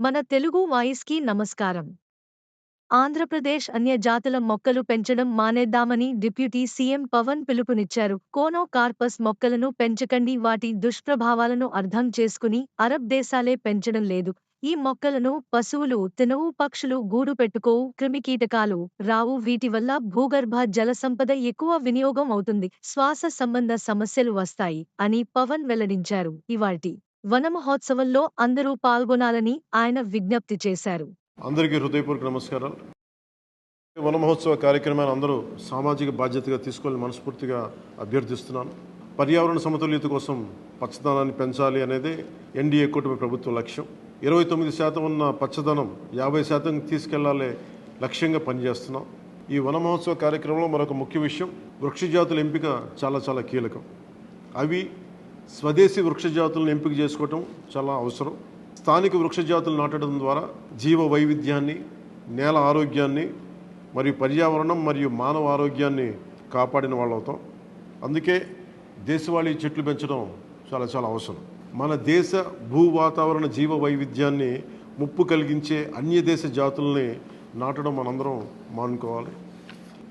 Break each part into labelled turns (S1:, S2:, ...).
S1: మన తెలుగు వాయిస్కి నమస్కారం. ఆంధ్రప్రదేశ్ అన్య జాతుల మొక్కలు పెంచడం మానేద్దామని డిప్యూటీ సీఎం పవన్ పిలుపునిచ్చారు. కోనో కార్పస్ మొక్కలను పెంచకండి వాటి దుష్ప్రభావాలను అర్థం చేసుకుని అరబ్ దేశాలే పెంచడం లేదు. ఈ మొక్కలను పశువులు తినవు పక్షులు గూడు పెట్టుకోవు క్రిమికీటకాలు రావు వీటి వల్ల భూగర్భ జల సంపద ఎక్కువ వినియోగం అవుతుంది శ్వాస సంబంధ సమస్యలు వస్తాయి అని పవన్ వెల్లడించారు. ఇవాల్టి వన మహోత్సవంలో అందరూ పాల్గొనాలని ఆయన విజ్ఞప్తి చేశారు.
S2: అందరికీ హృదయపూర్వక నమస్కారాలు. వనమహోత్సవ కార్యక్రమాన్ని అందరూ సామాజిక బాధ్యతగా తీసుకోవాలని మనస్ఫూర్తిగా అభ్యర్థిస్తున్నాను. పర్యావరణ సమతుల్యత కోసం పచ్చదనాన్ని పెంచాలి అనేది ఎన్డీఏ కూటమి ప్రభుత్వ లక్ష్యం. ఇరవై తొమ్మిది శాతం ఉన్న పచ్చదనం యాభై శాతం తీసుకెళ్ళాలి లక్ష్యంగా పనిచేస్తున్నాం. ఈ వన మహోత్సవ కార్యక్రమంలో మరొక ముఖ్య విషయం వృక్షజాతుల ఎంపిక చాలా చాలా కీలకం. అవి స్వదేశీ వృక్షజాతులను ఎంపిక చేసుకోవటం చాలా అవసరం. స్థానిక వృక్షజాతులు నాటడం ద్వారా జీవ వైవిధ్యాన్ని నేల ఆరోగ్యాన్ని మరియు పర్యావరణం మరియు మానవ ఆరోగ్యాన్ని కాపాడిన వాళ్ళు అవుతాం అందుకే దేశవాళీ చెట్లు పెంచడం చాలా చాలా అవసరం. మన దేశ భూ వాతావరణ జీవ వైవిధ్యాన్ని ముప్పు కలిగించే అన్య దేశ జాతుల్ని నాటడం మనందరం మానుకోవాలి.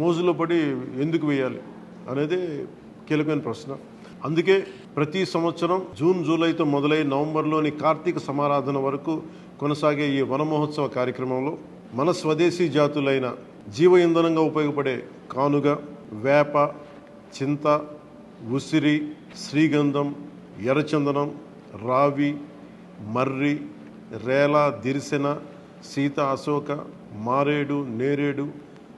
S2: మోజులో పడి ఎందుకు వేయాలి అనేది కీలకమైన ప్రశ్న. అందుకే ప్రతి సంవత్సరం జూన్ జూలైతో మొదలై నవంబర్లోని కార్తీక సమారాధన వరకు కొనసాగే ఈ వనమహోత్సవ కార్యక్రమంలో మన స్వదేశీ జాతులైన జీవ ఇంధనంగా ఉపయోగపడే కానుగ వేప చింత ఉసిరి శ్రీగంధం ఎర్రచందనం రావి మర్రి రేల దిరిసెన సీత అశోక మారేడు నేరేడు